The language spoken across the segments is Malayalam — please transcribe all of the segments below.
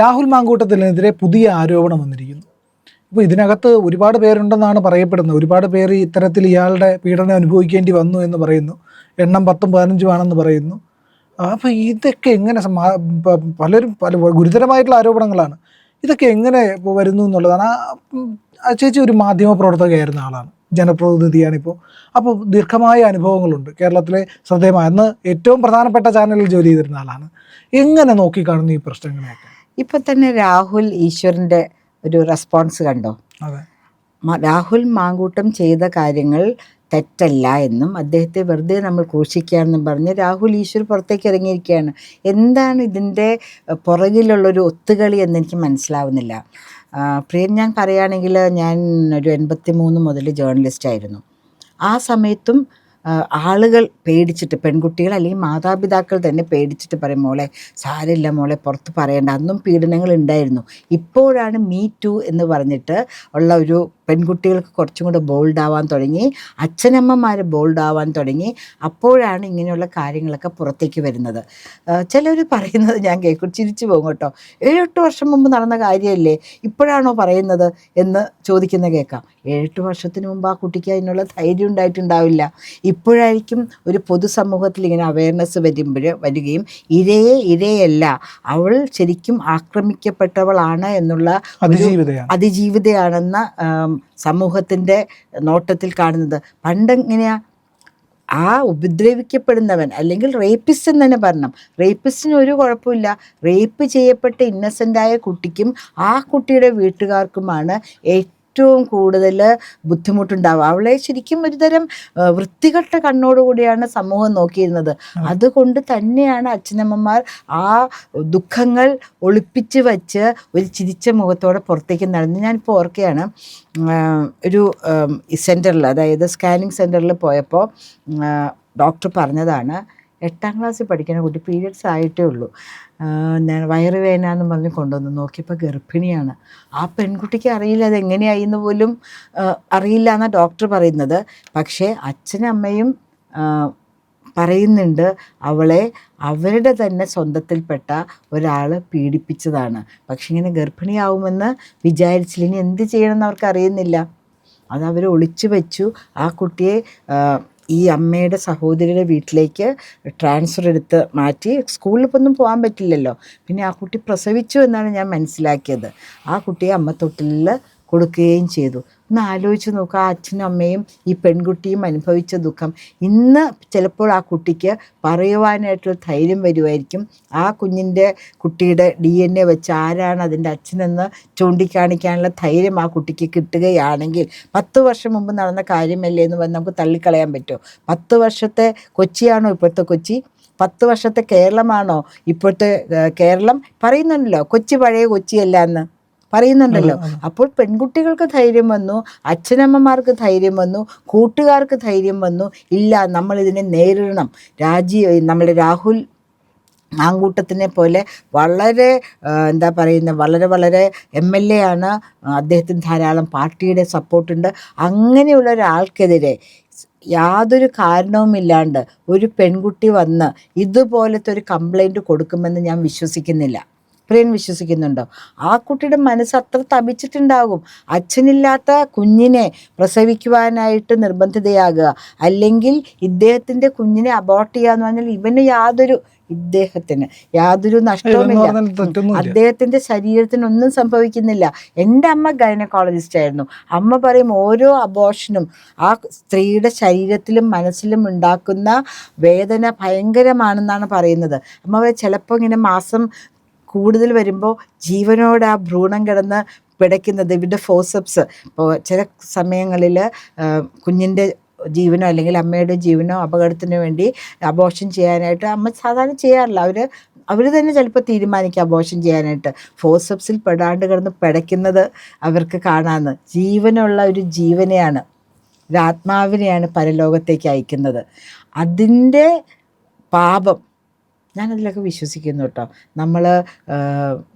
രാഹുൽ മാങ്കൂട്ടത്തിനെതിരെ പുതിയ ആരോപണം വന്നിരിക്കുന്നു. ഇപ്പോൾ ഇതിനകത്ത് ഒരുപാട് പേരുണ്ടെന്നാണ് പറയപ്പെടുന്നത്. ഒരുപാട് പേര് ഇത്തരത്തിൽ ഇയാളുടെ പീഡനം അനുഭവിക്കേണ്ടി വന്നു എന്ന് പറയുന്നു. എണ്ണം പത്തും പതിനഞ്ചും ആണെന്ന് പറയുന്നു. അപ്പോൾ ഇതൊക്കെ എങ്ങനെ പലരും പല ഗുരുതരമായിട്ടുള്ള ആരോപണങ്ങളാണ്. ഇതൊക്കെ എങ്ങനെ വരുന്നു എന്നുള്ളതാണ്. ആ ചേച്ചി ഒരു മാധ്യമ പ്രവർത്തകയായിരുന്ന ആളാണ്. ജനപ്രതിനിധിയാണിപ്പോൾ അപ്പോൾ ദീർഘമായ അനുഭവങ്ങളുണ്ട് കേരളത്തിലെ ശ്രദ്ധേയമായ. അന്ന് ഏറ്റവും പ്രധാനപ്പെട്ട ചാനലിൽ ജോലി ചെയ്തിരുന്ന ആളാണ്. എങ്ങനെ നോക്കിക്കാണുന്നു ഈ പ്രശ്നങ്ങളെയൊക്കെ? ഇപ്പൊ തന്നെ രാഹുൽ ഈശ്വറിന്റെ ഒരു റെസ്പോൺസ് കണ്ടോ? രാഹുൽ മാങ്കൂട്ടം ചെയ്ത കാര്യങ്ങൾ തെറ്റല്ല എന്നും അദ്ദേഹത്തെ വെറുതെ നമ്മൾ ക്രൂശിക്കുകയാണെന്നും പറഞ്ഞ് രാഹുൽ ഈശ്വർ പുറത്തേക്ക് ഇറങ്ങിയിരിക്കുകയാണ്. എന്താണ് ഇതിന്റെ പുറകിലുള്ളൊരു ഒത്തുകളി എന്നെനിക്ക് മനസ്സിലാവുന്നില്ല. പ്രിയം ഞാൻ പറയുകയാണെങ്കിൽ ഞാൻ ഒരു എൺപത്തി മൂന്ന് മുതൽ ജേർണലിസ്റ്റ് ആയിരുന്നു. ആ സമയത്തും ആളുകൾ പേടിച്ചിട്ട് പെൺകുട്ടികൾ അല്ലെങ്കിൽ മാതാപിതാക്കൾ തന്നെ പേടിച്ചിട്ട് പറയും മോളെ സാരമില്ല മോളെ പുറത്ത് പറയണ്ട. അന്നും പീഡനങ്ങൾ ഉണ്ടായിരുന്നു. ഇപ്പോഴാണ് മീ ടു എന്ന് പറഞ്ഞിട്ട് ഉള്ള ഒരു പെൺകുട്ടികൾക്ക് കുറച്ചും കൂടെ ബോൾഡ് ആവാൻ തുടങ്ങി അച്ഛനമ്മമാർ ബോൾഡ് ആവാൻ തുടങ്ങി അപ്പോഴാണ് ഇങ്ങനെയുള്ള കാര്യങ്ങളൊക്കെ പുറത്തേക്ക് വരുന്നത്. ചിലർ പറയുന്നത് ഞാൻ കേൾക്കും ചിരിച്ചു പോകും കേട്ടോ. ഏഴെട്ട് വർഷം മുമ്പ് നടന്ന കാര്യമല്ലേ ഇപ്പോഴാണോ പറയുന്നത് എന്ന് ചോദിക്കുന്ന കേൾക്കാം. ഏഴെട്ട് വർഷത്തിന് മുമ്പ് ആ കുട്ടിക്ക് അതിനുള്ള ധൈര്യം ഉണ്ടായിട്ടുണ്ടാവില്ല. ഇപ്പോഴായിരിക്കും ഒരു പൊതുസമൂഹത്തിൽ ഇങ്ങനെ അവയർനെസ് വരുമ്പോൾ വരികയും ഇരയെ ഇരയല്ല അവൾ ശരിക്കും ആക്രമിക്കപ്പെട്ടവളാണ് എന്നുള്ള അതിജീവിതയാണെന്ന സമൂഹത്തിന്റെ നോട്ടത്തിൽ കാണുന്നത്. പണ്ടെങ്ങനെയാ ആ ഉപദ്രവിക്കപ്പെടുന്നവൻ അല്ലെങ്കിൽ റേപ്പിസ്റ്റ് എന്ന് തന്നെ പറഞ്ഞു റേപ്പിസ്റ്റിന് ഒരു കുഴപ്പമില്ല. റേപ്പ് ചെയ്യപ്പെട്ട ഇന്നസെന്റായ കുട്ടിക്കും ആ കുട്ടിയുടെ വീട്ടുകാർക്കുമാണ് ഏറ്റവും കൂടുതൽ ബുദ്ധിമുട്ടുണ്ടാവുക അവളെ ശരിക്കും ഒരുതരം വൃത്തികെട്ട കണ്ണോടുകൂടിയാണ് സമൂഹം നോക്കിയിരുന്നത്. അതുകൊണ്ട് തന്നെയാണ് അച്ഛനമ്മമാർ ആ ദുഃഖങ്ങൾ ഒളിപ്പിച്ച് വച്ച് ഒരു ചിരിച്ച മുഖത്തോടെ പുറത്തേക്ക് നടന്ന്. ഞാനിപ്പോൾ ഓർക്കുകയാണ് ഒരു സെന്ററിൽ അതായത് സ്കാനിങ് സെന്ററിൽ പോയപ്പോൾ ഡോക്ടർ പറഞ്ഞതാണ് എട്ടാം ക്ലാസ്സിൽ പഠിക്കുന്ന കുട്ടി പീരിയഡ്സ് ആയിട്ടേ ഉള്ളൂ. ഞാൻ വയറുവേദന എന്ന് പറഞ്ഞ് കൊണ്ടുവന്ന് നോക്കിയപ്പോൾ ഗർഭിണിയാണ്. ആ പെൺകുട്ടിക്ക് അറിയില്ല അത് എങ്ങനെയായി എന്ന് പോലും അറിയില്ല എന്നാണ് ഡോക്ടർ പറയുന്നത്. പക്ഷേ അച്ഛനും അമ്മയും പറയുന്നുണ്ട് അവളെ അവരുടെ തന്നെ സ്വന്തത്തിൽപ്പെട്ട ഒരാൾ പീഡിപ്പിച്ചതാണ്. പക്ഷെ ഇങ്ങനെ ഗർഭിണിയാവുമെന്ന് വിചാരിച്ചില്ല. ഇനി എന്ത് ചെയ്യണമെന്ന് അവർക്ക് അറിയുന്നില്ല. അത് അവർ ഒളിച്ചു വെച്ചു. ആ കുട്ടിയെ ഈ അമ്മയുടെ സഹോദരിയുടെ വീട്ടിലേക്ക് ട്രാൻസ്ഫർ എടുത്ത് മാറ്റി. സ്കൂളിൽ ഇപ്പോൾ ഒന്നും പോകാൻ പറ്റില്ലല്ലോ. പിന്നെ ആ കുട്ടി പ്രസവിച്ചു എന്നാണ് ഞാൻ മനസ്സിലാക്കിയത്. ആ കുട്ടിയെ അമ്മത്തൊട്ടിലിൽ കൊടുക്കുകയും ചെയ്തു. ഒന്ന് ആലോചിച്ച് നോക്കുക ആ അച്ഛനും അമ്മയും ഈ പെൺകുട്ടിയും അനുഭവിച്ച ദുഃഖം. ഇന്ന് ചിലപ്പോൾ ആ കുട്ടിക്ക് പറയുവാനായിട്ടുള്ള ധൈര്യം വരുമായിരിക്കും ആ കുഞ്ഞിന്റെ കുട്ടിയുടെ ഡി എൻ എ വെച്ച് ആരാണ് അതിന്റെ അച്ഛനെന്ന് ചൂണ്ടിക്കാണിക്കാനുള്ള ധൈര്യം ആ കുട്ടിക്ക് കിട്ടുകയാണെങ്കിൽ പത്ത് വർഷം മുമ്പ് നടന്ന കാര്യമല്ലേ എന്ന് പറഞ്ഞ് നമുക്ക് തള്ളിക്കളയാൻ പറ്റുമോ പത്ത് വർഷത്തെ കൊച്ചിയാണോ ഇപ്പോഴത്തെ കൊച്ചി? പത്ത് വർഷത്തെ കേരളമാണോ ഇപ്പോഴത്തെ കേരളം? പറയുന്നുണ്ടല്ലോ കൊച്ചി പഴയ കൊച്ചിയല്ല എന്ന്. പറയുന്നുണ്ടല്ലോ. അപ്പോൾ പെൺകുട്ടികൾക്ക് ധൈര്യം വന്നു അച്ഛനമ്മമാർക്ക് ധൈര്യം വന്നു കൂട്ടുകാർക്ക് ധൈര്യം വന്നു. ഇല്ല നമ്മൾ ഇതിനെ നേരിടണം രാജീവ് നമ്മുടെ രാഹുൽ മാങ്കൂട്ടത്തിനെ പോലെ വളരെ എന്താ പറയുന്നത് വളരെ വളരെ എം എൽ എ ആണ്. അദ്ദേഹത്തിന് ധാരാളം പാർട്ടിയുടെ സപ്പോർട്ടുണ്ട്. അങ്ങനെയുള്ള ഒരാൾക്കെതിരെ യാതൊരു കാരണവുമില്ലാണ്ട് ഒരു പെൺകുട്ടി വന്ന് ഇതുപോലത്തെ ഒരു കംപ്ലൈന്റ് കൊടുക്കുമെന്ന് ഞാൻ വിശ്വസിക്കുന്നില്ല. പ്രിയൻ വിശ്വസിക്കുന്നുണ്ടോ? ആ കുട്ടിയുടെ മനസ്സ് അത്ര തപിച്ചിട്ടുണ്ടാകും. അച്ഛനില്ലാത്ത കുഞ്ഞിനെ പ്രസവിക്കുവാനായിട്ട് നിർബന്ധിതയാകുക. അല്ലെങ്കിൽ ഇദ്ദേഹത്തിന്റെ കുഞ്ഞിനെ അബോർട്ട് ചെയ്യുക എന്ന് പറഞ്ഞാൽ ഇവന് യാതൊരു ഇദ്ദേഹത്തിന് യാതൊരു നഷ്ടവുമില്ല. അദ്ദേഹത്തിന്റെ ശരീരത്തിന് ഒന്നും സംഭവിക്കുന്നില്ല. എന്റെ അമ്മ ഗൈനക്കോളജിസ്റ്റ് ആയിരുന്നു. അമ്മ പറയും ഓരോ അബോഷനും ആ സ്ത്രീയുടെ ശരീരത്തിലും മനസ്സിലും ഉണ്ടാക്കുന്ന വേദന ഭയങ്കരമാണെന്നാണ് പറയുന്നത്. അമ്മ പറയും ചിലപ്പോൾ ഇങ്ങനെ മാസം കൂടുതൽ വരുമ്പോൾ ജീവനോട് ആ ഭ്രൂണം കിടന്ന് പിടയ്ക്കുന്നത് ഇവരുടെ ഫോസപ്സ്. ഇപ്പോൾ ചില സമയങ്ങളിൽ കുഞ്ഞിന്റെ ജീവനോ അല്ലെങ്കിൽ അമ്മയുടെ ജീവനോ അപകടത്തിന് വേണ്ടി അബോഷൻ ചെയ്യാനായിട്ട് അമ്മ സാധാരണ ചെയ്യാറില്ല. അവർ അവർ തന്നെ ചിലപ്പോൾ തീരുമാനിക്കുക അബോഷൻ ചെയ്യാനായിട്ട്. ഫോസപ്സിൽ പെടാണ്ട് കിടന്ന് പിടയ്ക്കുന്നത് അവർക്ക് കാണാമെന്ന് ജീവനുള്ള ഒരു ജീവനെയാണ് ഒരു ആത്മാവിനെയാണ് പരലോകത്തേക്ക് അയക്കുന്നത്. അതിന്റെ പാപം ഞാനതിലൊക്കെ വിശ്വസിക്കുന്നു കേട്ടോ. നമ്മൾ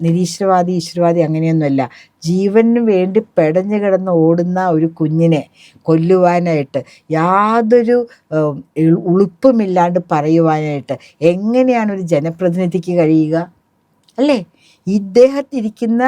നിരീശ്വരവാദി ഈശ്വരവാദി അങ്ങനെയൊന്നുമല്ല. ജീവന് വേണ്ടി പെടഞ്ഞു കിടന്ന് ഓടുന്ന ഒരു കുഞ്ഞിനെ കൊല്ലുവാനായിട്ട് യാതൊരു ഉളുപ്പുമില്ലാണ്ട് പറയുവാനായിട്ട് എങ്ങനെയാണ് ഒരു ജനപ്രതിനിധിക്ക് കഴിയുക? അല്ലേ? ഇദ്ദേഹത്തിരിക്കുന്ന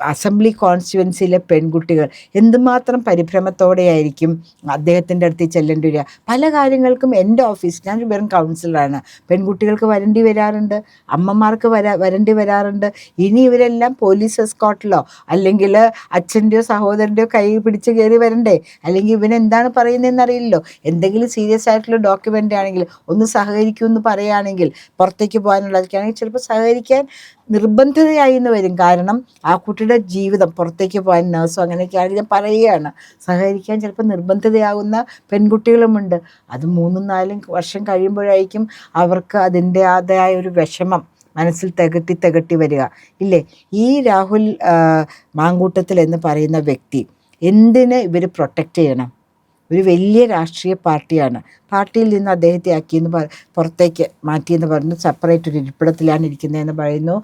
അസംബ്ലി കോൺസ്റ്റുവൻസിയിലെ പെൺകുട്ടികൾ എന്തുമാത്രം പരിഭ്രമത്തോടെയായിരിക്കും അദ്ദേഹത്തിന്റെ അടുത്ത് ചെല്ലേണ്ടി വരിക? പല കാര്യങ്ങൾക്കും എന്റെ ഓഫീസ് ഞാൻ വെറും കൗൺസിലറാണ്. പെൺകുട്ടികൾക്ക് വരേണ്ടി വരാറുണ്ട് അമ്മമാർക്ക് വരാ വരേണ്ടി വരാറുണ്ട്. ഇനി ഇവരെല്ലാം പോലീസ് എസ്കോട്ടിലോ അല്ലെങ്കിൽ അച്ഛന്റെയോ സഹോദരന്റെയോ കൈ പിടിച്ച് കയറി വരണ്ടേ? അല്ലെങ്കിൽ ഇവനെന്താണ് പറയുന്നതെന്ന് അറിയില്ലല്ലോ എന്തെങ്കിലും സീരിയസ് ആയിട്ടുള്ള ഡോക്യുമെന്റ് ആണെങ്കിൽ ഒന്ന് സഹകരിക്കുമെന്ന് പറയുകയാണെങ്കിൽ പുറത്തേക്ക് പോകാനുള്ളതൊക്കെയാണെങ്കിൽ ചിലപ്പോൾ സഹകരിക്കാൻ നിർബന്ധിതയായി എന്ന് വരും. കാരണം ആ കുട്ടിയുടെ ജീവിതം പുറത്തേക്ക് പോകാൻ നഴ്സും അങ്ങനെയൊക്കെ ആണെങ്കിൽ ഞാൻ പറയുകയാണ്. സഹകരിക്കാൻ ചിലപ്പോൾ നിർബന്ധിതയാകുന്ന പെൺകുട്ടികളുമുണ്ട്. അത് മൂന്നും നാലും വർഷം കഴിയുമ്പോഴായിരിക്കും അവർക്ക് അതിന്റെ ആതായ ഒരു വിഷമം മനസ്സിൽ തികട്ടി തികട്ടി വരിക. ഇല്ലേ? ഈ രാഹുൽ മാങ്കൂട്ടത്തിൽ എന്ന് പറയുന്ന വ്യക്തി എന്തിനെ ഇവർ പ്രൊട്ടക്റ്റ് ചെയ്യണം? ഒരു വലിയ രാഷ്ട്രീയ പാർട്ടിയാണ്. പാർട്ടിയിൽ നിന്ന് അദ്ദേഹത്തെ ആക്കിയെന്ന് പറ പുറത്തേക്ക് മാറ്റിയെന്ന് പറഞ്ഞു. സെപ്പറേറ്റ് ഒരു ഇരിപ്പിടത്തിലാണ് ഇരിക്കുന്നതെന്ന് പറയുന്നു.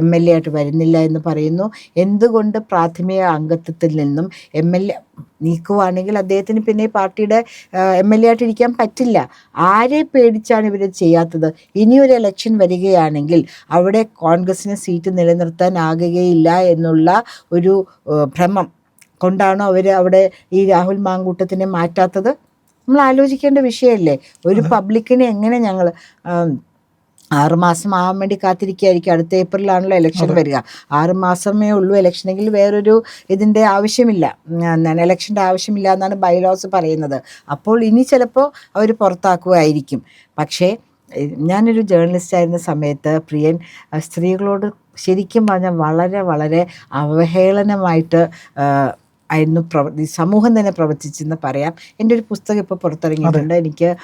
എം എൽ എ ആയിട്ട് വരുന്നില്ല എന്ന് പറയുന്നു. എന്തുകൊണ്ട് പ്രാഥമിക അംഗത്വത്തിൽ നിന്നും എം എൽ എ നീക്കുവാണെങ്കിൽ അദ്ദേഹത്തിന് പിന്നെ പാർട്ടിയുടെ എം എൽ എ ആയിട്ട് ഇരിക്കാൻ പറ്റില്ല. ആരെ പേടിച്ചാണ് ഇവർ ചെയ്യാത്തത്? ഇനിയൊരു ഇലക്ഷൻ വരികയാണെങ്കിൽ അവിടെ കോൺഗ്രസിന് സീറ്റ് നിലനിർത്താനാകുകയില്ല എന്നുള്ള ഒരു ഭ്രമം കൊണ്ടാണോ അവർ അവിടെ ഈ രാഹുൽ മാങ്കൂട്ടത്തിനെ മാറ്റാത്തത്? നമ്മൾ ആലോചിക്കേണ്ട വിഷയമല്ലേ ഒരു പബ്ലിക്കിനെ എങ്ങനെ ഞങ്ങൾ ആറുമാസം ആവാൻ വേണ്ടി കാത്തിരിക്കുകയായിരിക്കും അടുത്ത ഏപ്രിലാണല്ലോ ഇലക്ഷൻ വരിക. ആറ് മാസമേ ഉള്ളൂ. ഇലക്ഷനെങ്കിൽ വേറൊരു ഇതിന്റെ ആവശ്യമില്ല. എന്താണ് ഇലക്ഷന്റെ ആവശ്യമില്ല എന്നാണ് ബൈലോസ് പറയുന്നത്. അപ്പോൾ ഇനി ചിലപ്പോൾ അവർ പുറത്താക്കുകയായിരിക്കും പക്ഷേ ഞാനൊരു ജേർണലിസ്റ്റ് ആയിരുന്ന സമയത്ത് പ്രിയൻ സ്ത്രീകളോട് ശരിക്കും പറഞ്ഞാൽ വളരെ വളരെ അവഹേളനമായിട്ട് ആയിരുന്നു പ്രവർത്തി സമൂഹം തന്നെ പ്രവർത്തിച്ചെന്ന് പറയാം. എന്റെ ഒരു പുസ്തകം ഇപ്പോൾ പുറത്തിറങ്ങിയിട്ടുണ്ട്. എനിക്ക്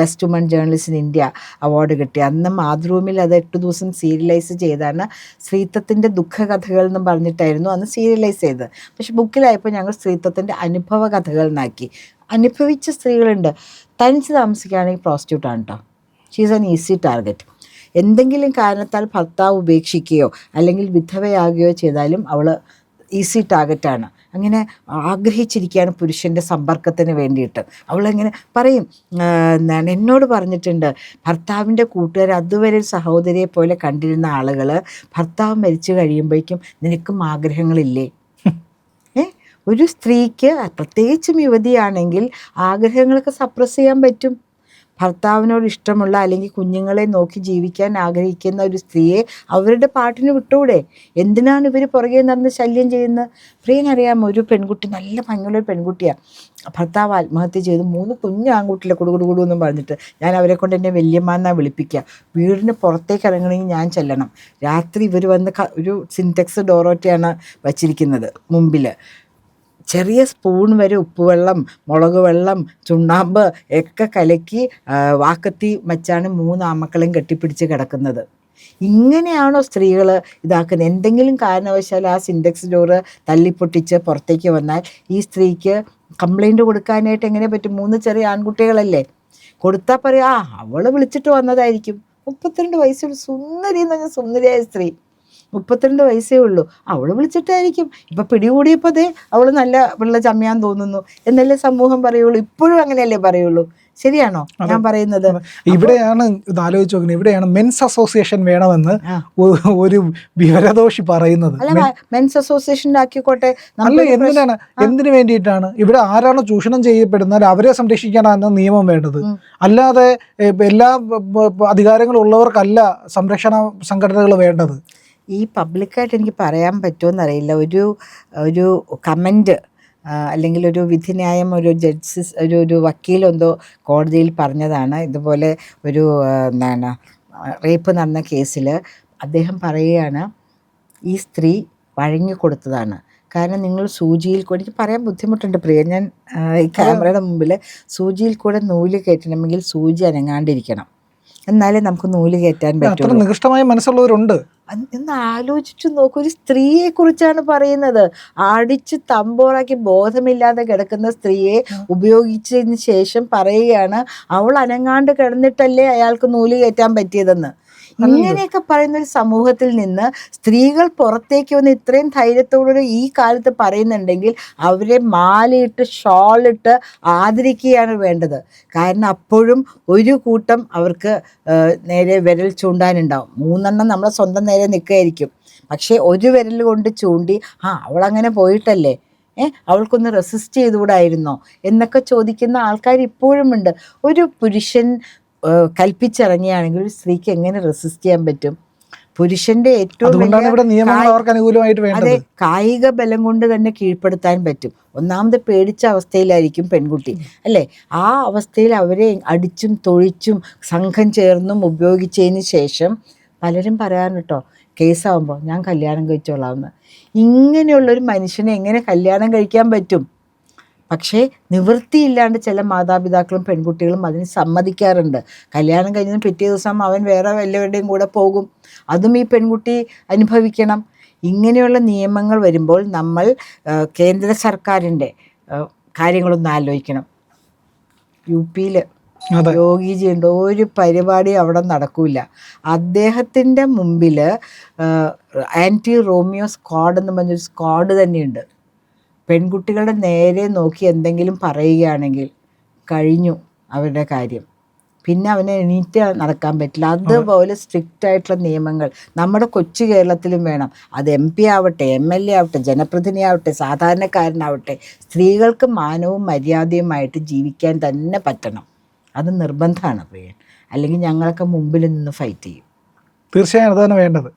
best woman journalist in India award കിട്ടി. അന്ന് മാതൃഭൂമിയിൽ അത് എട്ട് ദിവസം സീരിയലൈസ് ചെയ്താണ്. സ്ത്രീത്വത്തിന്റെ ദുഃഖകഥകൾ എന്നും പറഞ്ഞിട്ടായിരുന്നു അന്ന് സീരിയലൈസ് ചെയ്തത്. പക്ഷെ ബുക്കിലായപ്പോൾ ഞങ്ങൾ സ്ത്രീത്വത്തിന്റെ അനുഭവ കഥകൾ എന്നാക്കി അനുഭവിച്ച സ്ത്രീകളുണ്ട്. തനിച്ച് താമസിക്കുകയാണെങ്കിൽ പ്രോസ്റ്റിറ്റ്യൂട്ടാണ് കേട്ടോ ഷീസ് ആൻ ഈസി ടാർഗറ്റ് എന്തെങ്കിലും കാരണത്താൽ ഭർത്താവ് ഉപേക്ഷിക്കുകയോ അല്ലെങ്കിൽ വിധവയാകുകയോ ചെയ്താലും അവൾ ഈസി ടാർഗറ്റാണ് അങ്ങനെ ആഗ്രഹിച്ചിരിക്കുകയാണ് പുരുഷന്റെ സമ്പർക്കത്തിന് വേണ്ടിയിട്ട്. അവളങ്ങനെ പറയും എന്താണ് എന്നോട് പറഞ്ഞിട്ടുണ്ട് ഭർത്താവിന്റെ കൂട്ടുകാർ അതുവരെ സഹോദരിയെ പോലെ കണ്ടിരുന്ന ആളുകൾ ഭർത്താവ് മരിച്ചു കഴിയുമ്പോഴേക്കും നിനക്കും ആഗ്രഹങ്ങളില്ലേ? ഒരു സ്ത്രീക്ക് പ്രത്യേകിച്ചും യുവതിയാണെങ്കിൽ ആഗ്രഹങ്ങളൊക്കെ സപ്രസ് ചെയ്യാൻ പറ്റും. ഭർത്താവിനോട് ഇഷ്ടമുള്ള അല്ലെങ്കിൽ കുഞ്ഞുങ്ങളെ നോക്കി ജീവിക്കാൻ ആഗ്രഹിക്കുന്ന ഒരു സ്ത്രീയെ അവരുടെ പാട്ടിന് വിട്ടൂടെ. എന്തിനാണ് ഇവർ പുറകെ നടന്ന് ശല്യം ചെയ്യുന്നത്? പ്രിയനറിയാം ഒരു പെൺകുട്ടി നല്ല ഭംഗിയുള്ള പെൺകുട്ടിയാണ് ഭർത്താവ് ആത്മഹത്യ ചെയ്ത്. മൂന്ന് കുഞ്ഞു ആൺകുട്ടിയിലെ കുടുകുടുകുടു എന്നും പറഞ്ഞിട്ട് ഞാൻ അവരെ കൊണ്ട് എന്നെ വല്യമ്മാന്നാ വിളിപ്പിക്കുക വീടിന് പുറത്തേക്ക് ഇറങ്ങണമെങ്കിൽ ഞാൻ ചെല്ലണം. രാത്രി ഇവർ വന്ന് ഒരു സിന്റെക്സ് ഡോറോറ്റയാണ് വച്ചിരിക്കുന്നത് മുമ്പിൽ ചെറിയ സ്പൂൺ വരെ ഉപ്പുവെള്ളം മുളക് വെള്ളം ചുണ്ണാമ്പ് ഒക്കെ കലക്കി വാക്കത്തി വച്ചാണ് മൂന്ന് ആമക്കളെയും കെട്ടിപ്പിടിച്ച് കിടക്കുന്നത്. ഇങ്ങനെയാണോ സ്ത്രീകൾ ഇതാക്കുന്നത്? എന്തെങ്കിലും കാരണവശാൽ ആ സിൻഡെക്സ് ഡോറ് തല്ലിപ്പൊട്ടിച്ച് പുറത്തേക്ക് വന്നാൽ ഈ സ്ത്രീക്ക് കംപ്ലൈന്റ് കൊടുക്കാനായിട്ട് എങ്ങനെ പറ്റും? മൂന്ന് ചെറിയ ആൺകുട്ടികളല്ലേ? കൊടുത്താൽ പറയാം ആ അവൾ വിളിച്ചിട്ട് വന്നതായിരിക്കും. മുപ്പത്തിരണ്ട് വയസ്സുള്ള സുന്ദരി എന്ന് പറഞ്ഞാൽ സുന്ദരിയായ സ്ത്രീ. മുപ്പത്തിരണ്ട് വയസ്സേ ഉള്ളൂ. അവൾ വിളിച്ചിട്ടായിരിക്കും. ഇപ്പൊ പിടികൂടിയപ്പോൾ ദേ അവൾ നല്ല പിള്ള ചമ്മയാൻ തോന്നുന്നു എന്നല്ലേ സമൂഹം പറയുള്ളൂ. ഇപ്പോഴും അങ്ങനെയല്ലേ പറയുള്ളൂ. ശരിയാണോ? ഞാൻ പറയുന്നത്. ഇവിടെയാണ് ഇത് ആലോചിച്ച് നോക്കുന്നത്. ഇവിടെയാണ് മെൻസ് അസോസിയേഷൻ വേണമെന്ന് ഒരു വിവരദോഷി പറയുന്നത്. മെൻസ് അസോസിയേഷൻ ആക്കിക്കോട്ടെ. അല്ല എന്തിനാണ്? എന്തിനു വേണ്ടിയിട്ടാണ്? ഇവിടെ ആരാണ് ചൂഷണം ചെയ്യപ്പെടുന്നത് അവരെ സംരക്ഷിക്കാനാണ് നിയമം വേണ്ടത്. അല്ലാതെ എല്ലാ അധികാരങ്ങളും ഉള്ളവർക്കല്ല സംരക്ഷണ സംഘടനകൾ വേണ്ടത്. ഈ പബ്ലിക്കായിട്ട് എനിക്ക് പറയാൻ പറ്റുമെന്നറിയില്ല ഒരു ഒരു കമന്റ് അല്ലെങ്കിൽ ഒരു വിധിന്യായം ഒരു ജഡ്ജസ് ഒരു ഒരു വക്കീലെന്തോ കോടതിയിൽ പറഞ്ഞതാണ്. ഇതുപോലെ ഒരു എന്താണ് റേപ്പ് നടന്ന കേസിൽ അദ്ദേഹം പറയുകയാണ് ഈ സ്ത്രീ വഴങ്ങി കൊടുത്തതാണ്. കാരണം നിങ്ങൾ സൂചിയിൽ കൂടെ എനിക്ക് പറയാൻ ബുദ്ധിമുട്ടുണ്ട് പ്രിയ. ഞാൻ ഈ ക്യാമറയുടെ മുമ്പിൽ സൂചിയിൽ കൂടെ നൂൽ കയറ്റണമെങ്കിൽ സൂചി അനങ്ങാണ്ടിരിക്കണം. എന്നാലേ നമുക്ക് നൂൽ കയറ്റാൻ പറ്റും നികൃഷ്ടമായ മനസ്സുള്ളവരുണ്ട്. എന്ന് ഒന്ന് ആലോചിച്ചു നോക്കൂ ഒരു സ്ത്രീയെ കുറിച്ചാണ് പറയുന്നത്. അടിച്ച് തമ്പോറാക്കി ബോധമില്ലാതെ കിടക്കുന്ന സ്ത്രീയെ ഉപയോഗിച്ചതിന് ശേഷം പറയുകയാണ് അവൾ അനങ്ങാണ്ട് കിടന്നിട്ടല്ലേ അയാൾക്ക് നൂൽ കയറ്റാൻ പറ്റിയതെന്ന്. ഇങ്ങനെയൊക്കെ പറയുന്ന ഒരു സമൂഹത്തിൽ നിന്ന് സ്ത്രീകൾ പുറത്തേക്ക് വന്ന് ഇത്രയും ധൈര്യത്തോടെ ഈ കാലത്ത് പറയുന്നുണ്ടെങ്കിൽ അവരെ മാലയിട്ട് ഷോളിട്ട് ആദരിക്കുകയാണ് വേണ്ടത്. കാരണം അപ്പോഴും ഒരു കൂട്ടം അവർക്ക് നേരെ വിരൽ ചൂണ്ടാനുണ്ടാവും. മൂന്നെണ്ണം നമ്മളെ സ്വന്തം നേരെ നിൽക്കുകയായിരിക്കും. പക്ഷേ ഒരു വിരൽ കൊണ്ട് ചൂണ്ടി ആ അവളങ്ങനെ പോയിട്ടല്ലേ? ഏ അവൾക്കൊന്ന് റെസിസ്റ്റ് ചെയ്തുകൂടായിരുന്നോ? എന്നൊക്കെ ചോദിക്കുന്ന ആൾക്കാർ ഇപ്പോഴും ഉണ്ട് ഒരു പുരുഷൻ കൽപ്പിച്ചിറങ്ങിയാണെങ്കിൽ ഒരു സ്ത്രീക്ക് എങ്ങനെ റെസിസ്റ്റ് ചെയ്യാൻ പറ്റും? പുരുഷന്റെ ഏറ്റവും അതെ കായിക ബലം കൊണ്ട് തന്നെ കീഴ്പ്പെടുത്താൻ പറ്റും. ഒന്നാമത് പേടിച്ച അവസ്ഥയിലായിരിക്കും പെൺകുട്ടി അല്ലേ? ആ അവസ്ഥയിൽ അവരെ അടിച്ചും തൊഴിച്ചും സംഘം ചേർന്നും ഉപയോഗിച്ചതിന് ശേഷം പലരും പറയാൻ കേട്ടോ കേസാവുമ്പോൾ ഞാൻ കല്യാണം കഴിച്ചോളാം എന്ന്. ഇങ്ങനെയുള്ളൊരു മനുഷ്യനെ എങ്ങനെ കല്യാണം കഴിക്കാൻ പറ്റും? പക്ഷേ നിവൃത്തിയില്ലാണ്ട് ചില മാതാപിതാക്കളും പെൺകുട്ടികളും അതിന് സമ്മതിക്കാറുണ്ട്. കല്യാണം കഴിഞ്ഞ പിറ്റേ ദിവസം അവൻ വേറെ വല്ലവരുടെയും കൂടെ പോകും. അതും ഈ പെൺകുട്ടി അനുഭവിക്കണം. ഇങ്ങനെയുള്ള നിയമങ്ങൾ വരുമ്പോൾ നമ്മൾ കേന്ദ്ര സർക്കാരിന്റെ കാര്യങ്ങളൊന്ന് ആലോചിക്കണം. യു പിയിൽ യോഗിജി ഉണ്ട്. ഒരു പരിപാടി അവിടെ നടക്കൂല. അദ്ദേഹത്തിന്റെ മുമ്പിൽ ആന്റി റോമിയോ സ്ക്വാഡ് എന്ന് പറഞ്ഞൊരു സ്ക്വാഡ് തന്നെയുണ്ട്. പെൺകുട്ടികളുടെ നേരെ നോക്കി എന്തെങ്കിലും പറയുകയാണെങ്കിൽ കഴിഞ്ഞു അവരുടെ കാര്യം. പിന്നെ അവനെ എണീറ്റ് നടക്കാൻ പറ്റില്ല. അതുപോലെ സ്ട്രിക്റ്റ് ആയിട്ടുള്ള നിയമങ്ങൾ നമ്മുടെ കൊച്ചു കേരളത്തിലും വേണം. അത് എം പി ആവട്ടെ എം എൽ എ ആവട്ടെ ജനപ്രതിനിധി ആവട്ടെ സാധാരണക്കാരനാവട്ടെ സ്ത്രീകൾക്ക് മാനവും മര്യാദയുമായിട്ട് ജീവിക്കാൻ തന്നെ പറ്റണം. അത് നിർബന്ധമാണ് പ്രിയൻ. അല്ലെങ്കിൽ ഞങ്ങളൊക്കെ മുമ്പിൽ നിന്ന് ഫൈറ്റ് ചെയ്യും. തീർച്ചയായും അതാണ് വേണ്ടത്.